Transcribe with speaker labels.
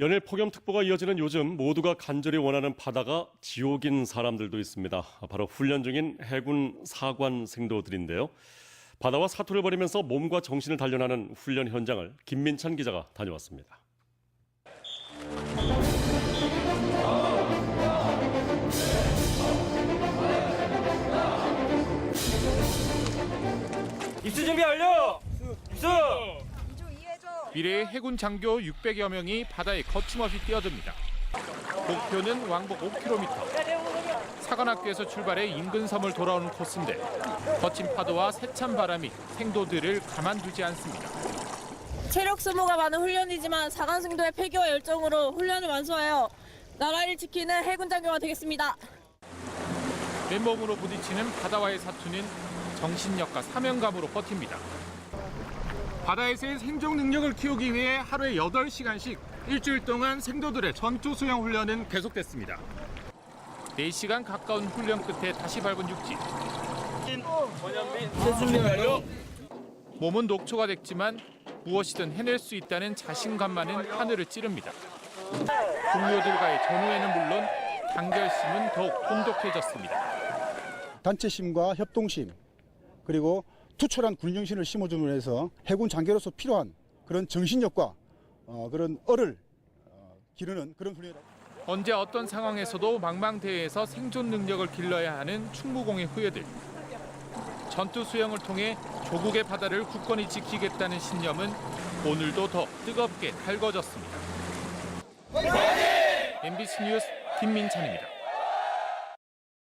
Speaker 1: 연일 폭염특보가 이어지는 요즘 모두가 간절히 원하는 바다가 지옥인 사람들도 있습니다. 바로 훈련 중인 해군 사관 생도들인데요. 바다와 사투를 벌이면서 몸과 정신을 단련하는 훈련 현장을 김민찬 기자가 다녀왔습니다.
Speaker 2: 입수 준비 완료! 입수!
Speaker 3: 미래의 해군 장교 600여 명이 바다에 거침없이 뛰어듭니다. 목표는 왕복 5km. 사관학교에서 출발해 인근 섬을 돌아오는 코스인데 거친 파도와 세찬 바람이 생도들을 가만두지 않습니다.
Speaker 4: 체력 소모가 많은 훈련이지만 사관승도의 폐기와 열정으로 훈련을 완수하여 나라를 지키는 해군 장교가 되겠습니다.
Speaker 3: 맨몸으로 부딪히는 바다와의 사투는 정신력과 사명감으로 버팁니다. 바다에서의 생존 능력을 키우기 위해 하루에 8시간씩 일주일 동안 생도들의 전투 수영 훈련은 계속됐습니다. 4시간 가까운 훈련 끝에 다시 밟은 육지. 몸은 녹초가 됐지만 무엇이든 해낼 수 있다는 자신감만은 하늘을 찌릅니다. 동료들과의 전우에는 물론 단결심은 더욱 돈독해졌습니다.
Speaker 5: 단체심과 협동심 그리고 투철한 군정신을 심어줌으로 해서 해군 장교로서 필요한 그런 정신력과 어, 그런 얼을 어, 기르는 그런 훈련이다.
Speaker 3: 언제 어떤 상황에서도 망망대해에서 생존 능력을 길러야 하는 충무공의 후예들. 전투 수영을 통해 조국의 바다를 굳건히 지키겠다는 신념은 오늘도 더 뜨겁게 달궈졌습니다. MBC 뉴스 김민찬입니다.